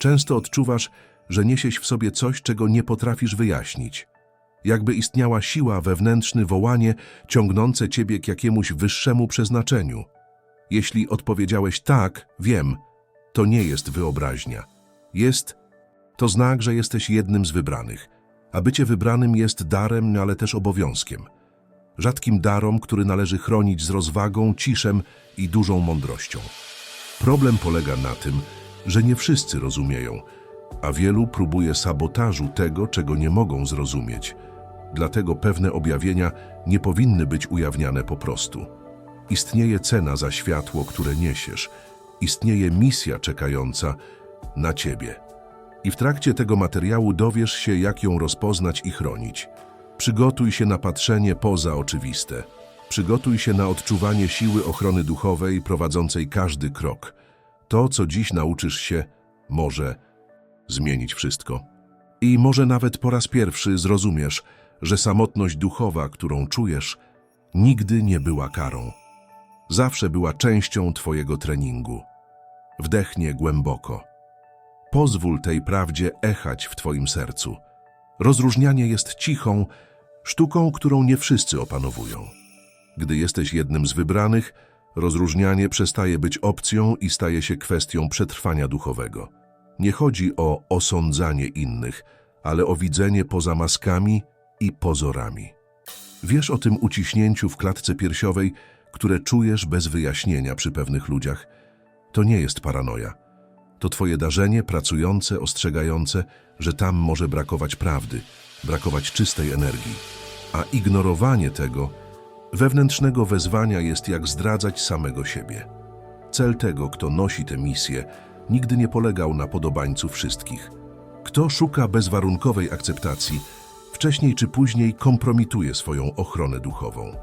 Często odczuwasz, że niesiesz w sobie coś, czego nie potrafisz wyjaśnić. Jakby istniała siła, wewnętrzne wołanie ciągnące ciebie k jakiemuś wyższemu przeznaczeniu. Jeśli odpowiedziałeś tak, wiem, to nie jest wyobraźnia. Jest to znak, że jesteś jednym z wybranych. A bycie wybranym jest darem, ale też obowiązkiem. Rzadkim darom, który należy chronić z rozwagą, ciszem i dużą mądrością. Problem polega na tym, że nie wszyscy rozumieją, a wielu próbuje sabotażu tego, czego nie mogą zrozumieć. Dlatego pewne objawienia nie powinny być ujawniane po prostu. Istnieje cena za światło, które niesiesz. Istnieje misja czekająca na ciebie. I w trakcie tego materiału dowiesz się, jak ją rozpoznać i chronić. Przygotuj się na patrzenie poza oczywiste. Przygotuj się na odczuwanie siły ochrony duchowej prowadzącej każdy krok. To, co dziś nauczysz się, może zmienić wszystko. I może nawet po raz pierwszy zrozumiesz, że samotność duchowa, którą czujesz, nigdy nie była karą. Zawsze była częścią Twojego treningu. Wdechnie głęboko. Pozwól tej prawdzie echać w Twoim sercu. Rozróżnianie jest cichą sztuką, którą nie wszyscy opanowują. Gdy jesteś jednym z wybranych, rozróżnianie przestaje być opcją i staje się kwestią przetrwania duchowego. Nie chodzi o osądzanie innych, ale o widzenie poza maskami i pozorami. Wiesz o tym uciśnięciu w klatce piersiowej, które czujesz bez wyjaśnienia przy pewnych ludziach. To nie jest paranoja. To twoje darzenie pracujące, ostrzegające, że tam może brakować prawdy, brakować czystej energii. A ignorowanie tego wewnętrznego wezwania jest jak zdradzać samego siebie. Cel tego, kto nosi tę misję, nigdy nie polegał na podobańcu wszystkich. Kto szuka bezwarunkowej akceptacji, wcześniej czy później kompromituje swoją ochronę duchową.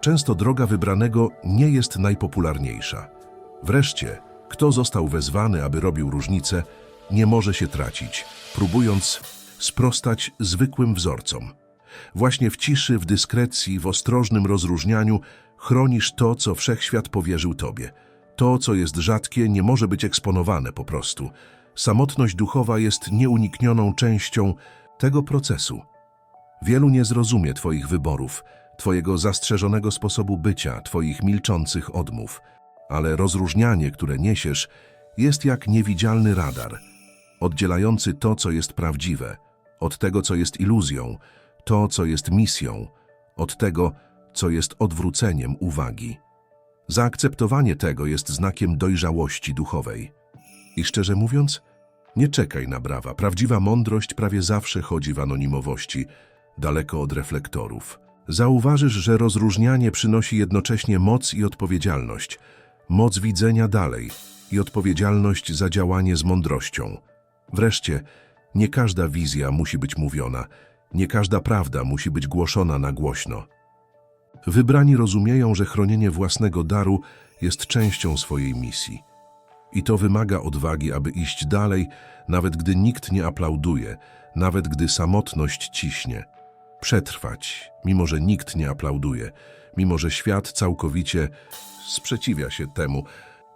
Często droga wybranego nie jest najpopularniejsza. Wreszcie, kto został wezwany, aby robił różnicę, nie może się tracić, próbując sprostać zwykłym wzorcom. Właśnie w ciszy, w dyskrecji, w ostrożnym rozróżnianiu chronisz to, co wszechświat powierzył tobie. To, co jest rzadkie, nie może być eksponowane po prostu. Samotność duchowa jest nieuniknioną częścią tego procesu. Wielu nie zrozumie Twoich wyborów, Twojego zastrzeżonego sposobu bycia, Twoich milczących odmów, ale rozróżnianie, które niesiesz, jest jak niewidzialny radar, oddzielający to, co jest prawdziwe, od tego, co jest iluzją, to, co jest misją, od tego, co jest odwróceniem uwagi. Zaakceptowanie tego jest znakiem dojrzałości duchowej. I szczerze mówiąc, nie czekaj na brawa. Prawdziwa mądrość prawie zawsze chodzi w anonimowości, daleko od reflektorów. Zauważysz, że rozróżnianie przynosi jednocześnie moc i odpowiedzialność. Moc widzenia dalej i odpowiedzialność za działanie z mądrością. Wreszcie, nie każda wizja musi być mówiona, nie każda prawda musi być głoszona na głośno. Wybrani rozumieją, że chronienie własnego daru jest częścią swojej misji. I to wymaga odwagi, aby iść dalej, nawet gdy nikt nie aplauduje, nawet gdy samotność ciśnie. Przetrwać, mimo że nikt nie aplauduje, mimo że świat całkowicie sprzeciwia się temu.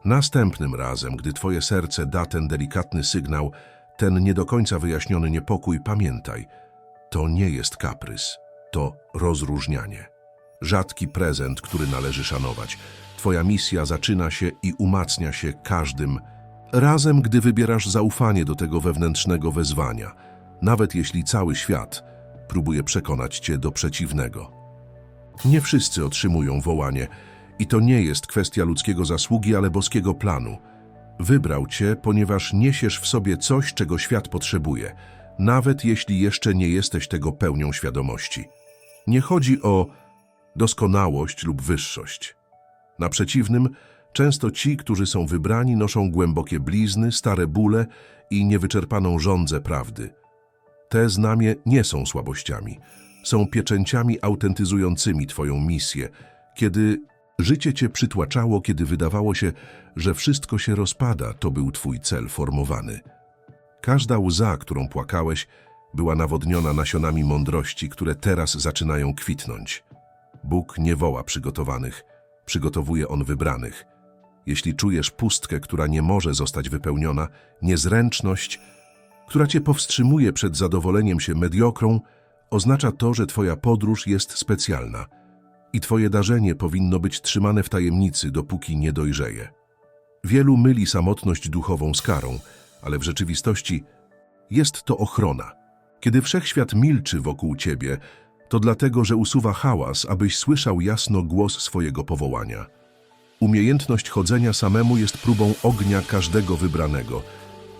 Następnym razem, gdy twoje serce da ten delikatny sygnał, ten nie do końca wyjaśniony niepokój, pamiętaj, to nie jest kaprys, to rozróżnianie. Rzadki prezent, który należy szanować. Twoja misja zaczyna się i umacnia się każdym razem, gdy wybierasz zaufanie do tego wewnętrznego wezwania, nawet jeśli cały świat próbuje przekonać cię do przeciwnego. Nie wszyscy otrzymują wołanie i to nie jest kwestia ludzkiego zasługi, ale boskiego planu. Wybrał cię, ponieważ niesiesz w sobie coś, czego świat potrzebuje, nawet jeśli jeszcze nie jesteś tego pełnią świadomości. Nie chodzi o doskonałość lub wyższość. Na przeciwnym, często ci, którzy są wybrani, noszą głębokie blizny, stare bóle i niewyczerpaną żądzę prawdy. Te znamie nie są słabościami, są pieczęciami autentyzującymi Twoją misję, kiedy życie Cię przytłaczało, kiedy wydawało się, że wszystko się rozpada, to był Twój cel formowany. Każda łza, którą płakałeś, była nawodniona nasionami mądrości, które teraz zaczynają kwitnąć. Bóg nie woła przygotowanych, przygotowuje On wybranych. Jeśli czujesz pustkę, która nie może zostać wypełniona, niezręczność, która cię powstrzymuje przed zadowoleniem się mediokrą, oznacza to, że twoja podróż jest specjalna i twoje darzenie powinno być trzymane w tajemnicy, dopóki nie dojrzeje. Wielu myli samotność duchową z karą, ale w rzeczywistości jest to ochrona. Kiedy wszechświat milczy wokół ciebie, to dlatego, że usuwa hałas, abyś słyszał jasno głos swojego powołania. Umiejętność chodzenia samemu jest próbą ognia każdego wybranego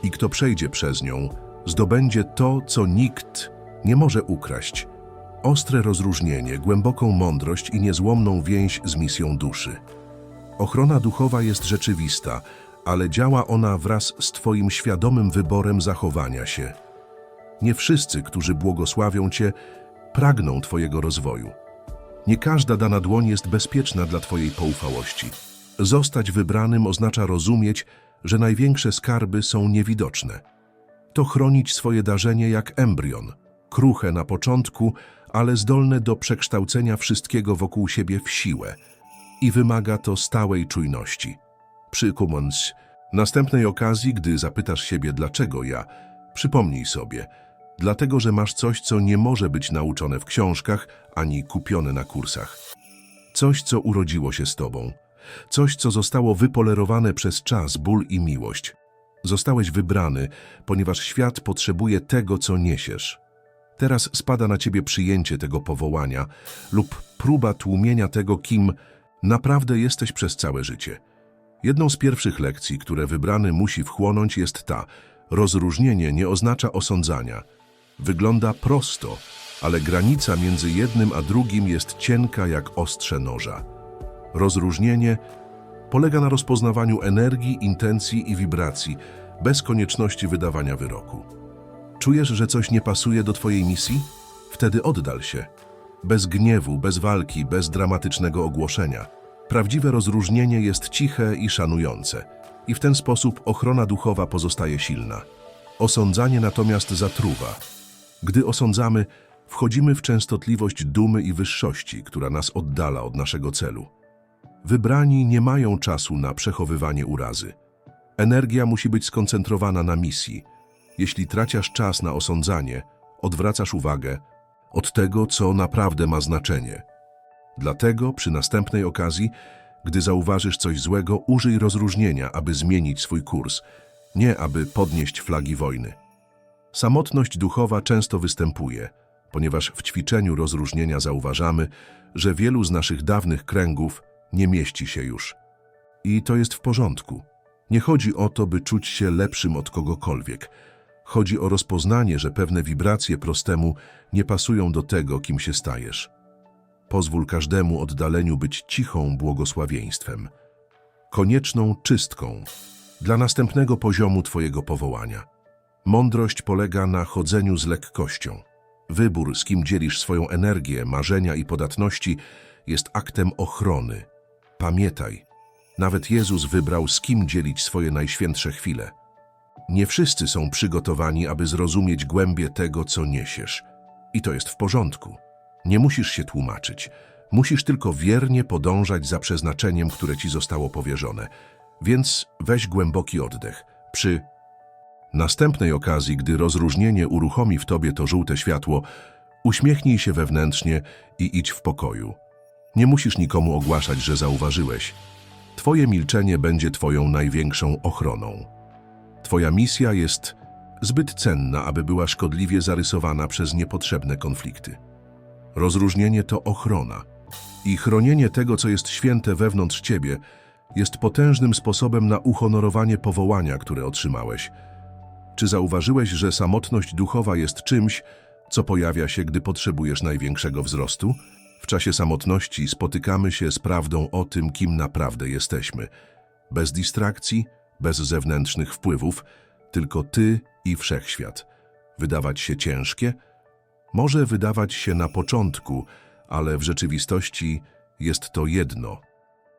i kto przejdzie przez nią, zdobędzie to, co nikt nie może ukraść. Ostre rozróżnienie, głęboką mądrość i niezłomną więź z misją duszy. Ochrona duchowa jest rzeczywista, ale działa ona wraz z Twoim świadomym wyborem zachowania się. Nie wszyscy, którzy błogosławią Cię, pragną Twojego rozwoju. Nie każda dana dłoń jest bezpieczna dla Twojej poufałości. Zostać wybranym oznacza rozumieć, że największe skarby są niewidoczne. To chronić swoje darzenie jak embrion, kruche na początku, ale zdolne do przekształcenia wszystkiego wokół siebie w siłę. I wymaga to stałej czujności. Przykumonc, następnej okazji, gdy zapytasz siebie dlaczego ja, przypomnij sobie, dlatego że masz coś, co nie może być nauczone w książkach ani kupione na kursach. Coś, co urodziło się z tobą. Coś, co zostało wypolerowane przez czas, ból i miłość. Zostałeś wybrany, ponieważ świat potrzebuje tego, co niesiesz. Teraz spada na ciebie przyjęcie tego powołania lub próba tłumienia tego, kim naprawdę jesteś przez całe życie. Jedną z pierwszych lekcji, które wybrany musi wchłonąć, jest ta: rozróżnienie nie oznacza osądzania. Wygląda prosto, ale granica między jednym a drugim jest cienka jak ostrze noża. Rozróżnienie polega na rozpoznawaniu energii, intencji i wibracji, bez konieczności wydawania wyroku. Czujesz, że coś nie pasuje do Twojej misji? Wtedy oddal się. Bez gniewu, bez walki, bez dramatycznego ogłoszenia. Prawdziwe rozróżnienie jest ciche i szanujące, i w ten sposób ochrona duchowa pozostaje silna. Osądzanie natomiast zatruwa. Gdy osądzamy, wchodzimy w częstotliwość dumy i wyższości, która nas oddala od naszego celu. Wybrani nie mają czasu na przechowywanie urazy. Energia musi być skoncentrowana na misji. Jeśli traciasz czas na osądzanie, odwracasz uwagę od tego, co naprawdę ma znaczenie. Dlatego przy następnej okazji, gdy zauważysz coś złego, użyj rozróżnienia, aby zmienić swój kurs, nie aby podnieść flagi wojny. Samotność duchowa często występuje, ponieważ w ćwiczeniu rozróżnienia zauważamy, że wielu z naszych dawnych kręgów nie mieści się już. I to jest w porządku. Nie chodzi o to, by czuć się lepszym od kogokolwiek. Chodzi o rozpoznanie, że pewne wibracje prostemu nie pasują do tego, kim się stajesz. Pozwól każdemu oddaleniu być cichą błogosławieństwem, konieczną czystką dla następnego poziomu Twojego powołania. Mądrość polega na chodzeniu z lekkością. Wybór, z kim dzielisz swoją energię, marzenia i podatności, jest aktem ochrony. Pamiętaj, nawet Jezus wybrał, z kim dzielić swoje najświętsze chwile. Nie wszyscy są przygotowani, aby zrozumieć głębię tego, co niesiesz. I to jest w porządku. Nie musisz się tłumaczyć. Musisz tylko wiernie podążać za przeznaczeniem, które ci zostało powierzone. Więc weź głęboki oddech. Przy następnej okazji, gdy rozróżnienie uruchomi w tobie to żółte światło, uśmiechnij się wewnętrznie i idź w pokoju. Nie musisz nikomu ogłaszać, że zauważyłeś. Twoje milczenie będzie twoją największą ochroną. Twoja misja jest zbyt cenna, aby była szkodliwie zarysowana przez niepotrzebne konflikty. Rozróżnienie to ochrona. I chronienie tego, co jest święte wewnątrz ciebie, jest potężnym sposobem na uhonorowanie powołania, które otrzymałeś. Czy zauważyłeś, że samotność duchowa jest czymś, co pojawia się, gdy potrzebujesz największego wzrostu? W czasie samotności spotykamy się z prawdą o tym, kim naprawdę jesteśmy. Bez distrakcji, bez zewnętrznych wpływów, tylko ty i wszechświat. Wydawać się ciężkie? Może wydawać się na początku, ale w rzeczywistości jest to jedno.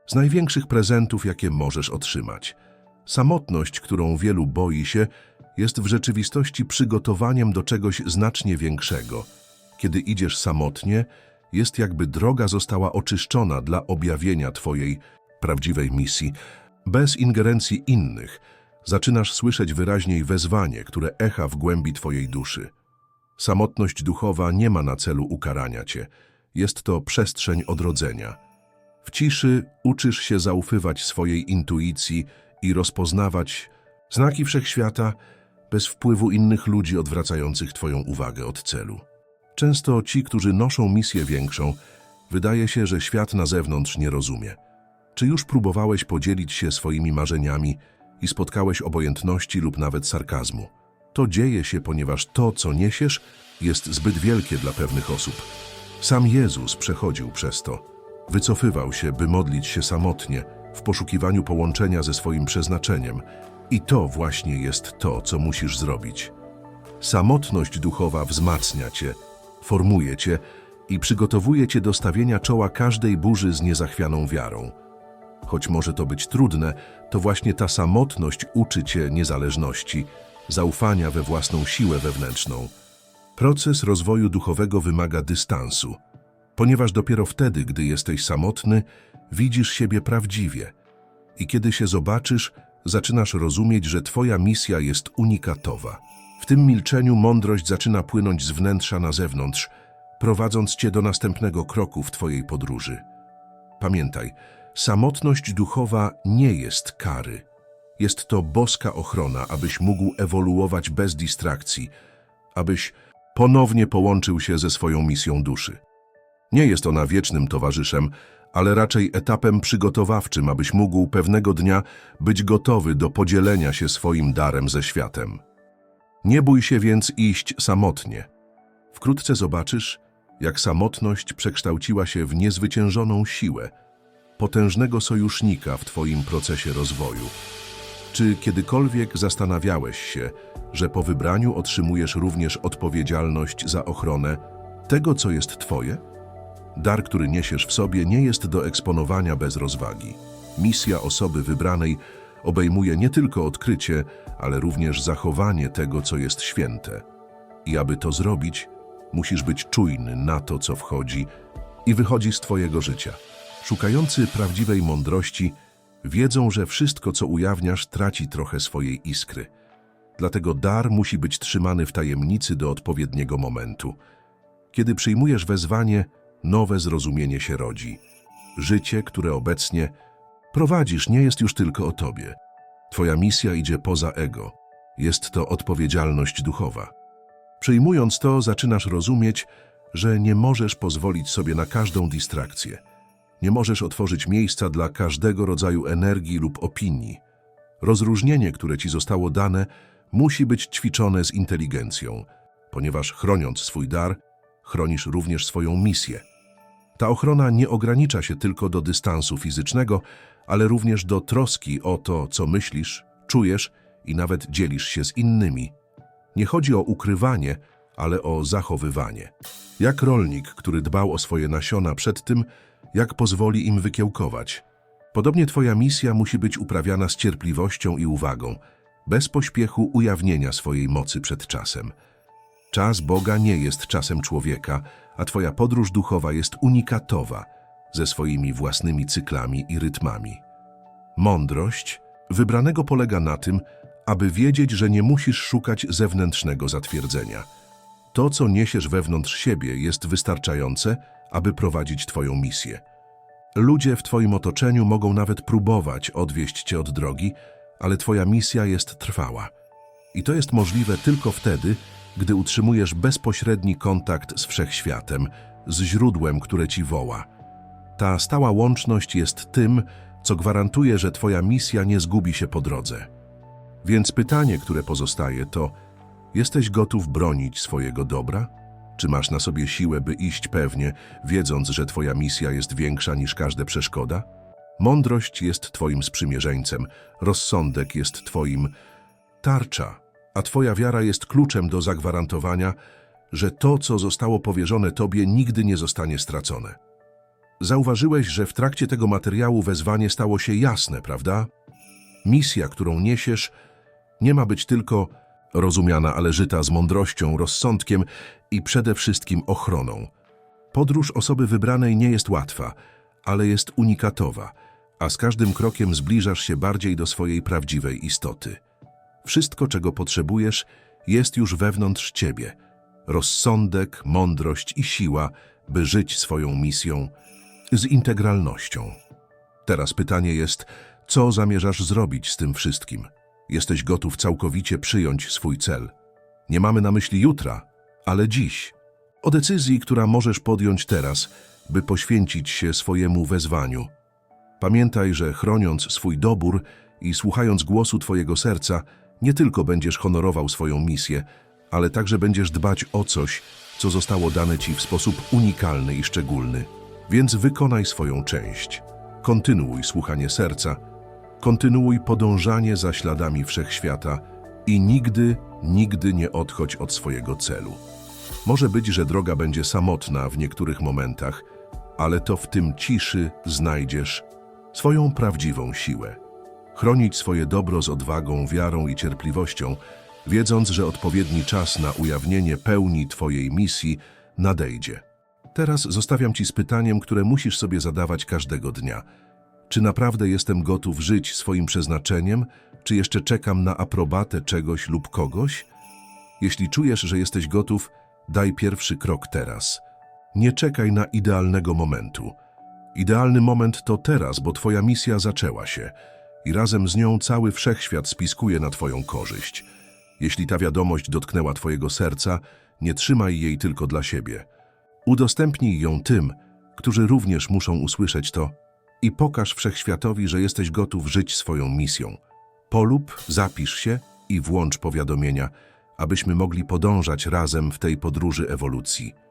Z największych prezentów, jakie możesz otrzymać. Samotność, którą wielu boi się, jest w rzeczywistości przygotowaniem do czegoś znacznie większego. Kiedy idziesz samotnie, jest jakby droga została oczyszczona dla objawienia Twojej prawdziwej misji. Bez ingerencji innych zaczynasz słyszeć wyraźniej wezwanie, które echa w głębi twojej duszy. Samotność duchowa nie ma na celu ukarania cię. Jest to przestrzeń odrodzenia. W ciszy uczysz się zaufywać swojej intuicji i rozpoznawać znaki wszechświata bez wpływu innych ludzi odwracających twoją uwagę od celu. Często ci, którzy noszą misję większą, wydaje się, że świat na zewnątrz nie rozumie. Czy już próbowałeś podzielić się swoimi marzeniami i spotkałeś obojętności lub nawet sarkazmu? To dzieje się, ponieważ to, co niesiesz, jest zbyt wielkie dla pewnych osób. Sam Jezus przechodził przez to. Wycofywał się, by modlić się samotnie, w poszukiwaniu połączenia ze swoim przeznaczeniem. I to właśnie jest to, co musisz zrobić. Samotność duchowa wzmacnia cię, formuje cię i przygotowuje cię do stawienia czoła każdej burzy z niezachwianą wiarą. Choć może to być trudne, to właśnie ta samotność uczy cię niezależności, zaufania we własną siłę wewnętrzną. Proces rozwoju duchowego wymaga dystansu, ponieważ dopiero wtedy, gdy jesteś samotny, widzisz siebie prawdziwie. I kiedy się zobaczysz, zaczynasz rozumieć, że twoja misja jest unikatowa. W tym milczeniu mądrość zaczyna płynąć z wnętrza na zewnątrz, prowadząc cię do następnego kroku w twojej podróży. Pamiętaj, samotność duchowa nie jest kary. Jest to boska ochrona, abyś mógł ewoluować bez dystrakcji, abyś ponownie połączył się ze swoją misją duszy. Nie jest ona wiecznym towarzyszem, ale raczej etapem przygotowawczym, abyś mógł pewnego dnia być gotowy do podzielenia się swoim darem ze światem. Nie bój się więc iść samotnie. Wkrótce zobaczysz, jak samotność przekształciła się w niezwyciężoną siłę, potężnego sojusznika w Twoim procesie rozwoju. Czy kiedykolwiek zastanawiałeś się, że po wybraniu otrzymujesz również odpowiedzialność za ochronę tego, co jest Twoje? Dar, który niesiesz w sobie, nie jest do eksponowania bez rozwagi. Misja osoby wybranej obejmuje nie tylko odkrycie, ale również zachowanie tego, co jest święte. I aby to zrobić, musisz być czujny na to, co wchodzi i wychodzi z Twojego życia. Szukający prawdziwej mądrości wiedzą, że wszystko, co ujawniasz, traci trochę swojej iskry. Dlatego dar musi być trzymany w tajemnicy do odpowiedniego momentu. Kiedy przyjmujesz wezwanie, nowe zrozumienie się rodzi. Życie, które obecnie prowadzisz, nie jest już tylko o tobie. Twoja misja idzie poza ego. Jest to odpowiedzialność duchowa. Przyjmując to, zaczynasz rozumieć, że nie możesz pozwolić sobie na każdą dystrakcję. Nie możesz otworzyć miejsca dla każdego rodzaju energii lub opinii. Rozróżnienie, które ci zostało dane, musi być ćwiczone z inteligencją, ponieważ chroniąc swój dar, chronisz również swoją misję. Ta ochrona nie ogranicza się tylko do dystansu fizycznego, ale również do troski o to, co myślisz, czujesz i nawet dzielisz się z innymi. Nie chodzi o ukrywanie, ale o zachowywanie. Jak rolnik, który dbał o swoje nasiona przed tym, jak pozwoli im wykiełkować. Podobnie Twoja misja musi być uprawiana z cierpliwością i uwagą, bez pośpiechu ujawnienia swojej mocy przed czasem. Czas Boga nie jest czasem człowieka, a Twoja podróż duchowa jest unikatowa, ze swoimi własnymi cyklami i rytmami. Mądrość wybranego polega na tym, aby wiedzieć, że nie musisz szukać zewnętrznego zatwierdzenia. To, co niesiesz wewnątrz siebie, jest wystarczające, aby prowadzić Twoją misję. Ludzie w Twoim otoczeniu mogą nawet próbować odwieść Cię od drogi, ale Twoja misja jest trwała. I to jest możliwe tylko wtedy, gdy utrzymujesz bezpośredni kontakt z wszechświatem, z źródłem, które Ci woła. Ta stała łączność jest tym, co gwarantuje, że Twoja misja nie zgubi się po drodze. Więc pytanie, które pozostaje, to: jesteś gotów bronić swojego dobra? Czy masz na sobie siłę, by iść pewnie, wiedząc, że Twoja misja jest większa niż każda przeszkoda? Mądrość jest Twoim sprzymierzeńcem, rozsądek jest Twoim tarcza, a Twoja wiara jest kluczem do zagwarantowania, że to, co zostało powierzone Tobie, nigdy nie zostanie stracone. Zauważyłeś, że w trakcie tego materiału wezwanie stało się jasne, prawda? Misja, którą niesiesz, nie ma być tylko rozumiana, ale żyta z mądrością, rozsądkiem i przede wszystkim ochroną. Podróż osoby wybranej nie jest łatwa, ale jest unikatowa. a z każdym krokiem zbliżasz się bardziej do swojej prawdziwej istoty. Wszystko, czego potrzebujesz, jest już wewnątrz ciebie. Rozsądek, mądrość i siła, by żyć swoją misją z integralnością. Teraz pytanie jest, co zamierzasz zrobić z tym wszystkim? Jesteś gotów całkowicie przyjąć swój cel. Nie mamy na myśli jutra, ale dziś. O decyzji, która możesz podjąć teraz, by poświęcić się swojemu wezwaniu. Pamiętaj, że chroniąc swój dobór i słuchając głosu Twojego serca, nie tylko będziesz honorował swoją misję, ale także będziesz dbać o coś, co zostało dane Ci w sposób unikalny i szczególny. Więc wykonaj swoją część. Kontynuuj słuchanie serca, kontynuuj podążanie za śladami wszechświata i nigdy, nigdy nie odchodź od swojego celu. Może być, że droga będzie samotna w niektórych momentach, ale to w tym ciszy znajdziesz swoją prawdziwą siłę. Chronić swoje dobro z odwagą, wiarą i cierpliwością, wiedząc, że odpowiedni czas na ujawnienie pełni Twojej misji nadejdzie. Teraz zostawiam Ci z pytaniem, które musisz sobie zadawać każdego dnia. Czy naprawdę jestem gotów żyć swoim przeznaczeniem, czy jeszcze czekam na aprobatę czegoś lub kogoś? Jeśli czujesz, że jesteś gotów, daj pierwszy krok teraz. Nie czekaj na idealnego momentu. Idealny moment to teraz, bo Twoja misja zaczęła się i razem z nią cały wszechświat spiskuje na Twoją korzyść. Jeśli ta wiadomość dotknęła Twojego serca, nie trzymaj jej tylko dla siebie. Udostępnij ją tym, którzy również muszą usłyszeć to i pokaż wszechświatowi, że jesteś gotów żyć swoją misją. Polub, zapisz się i włącz powiadomienia, abyśmy mogli podążać razem w tej podróży ewolucji.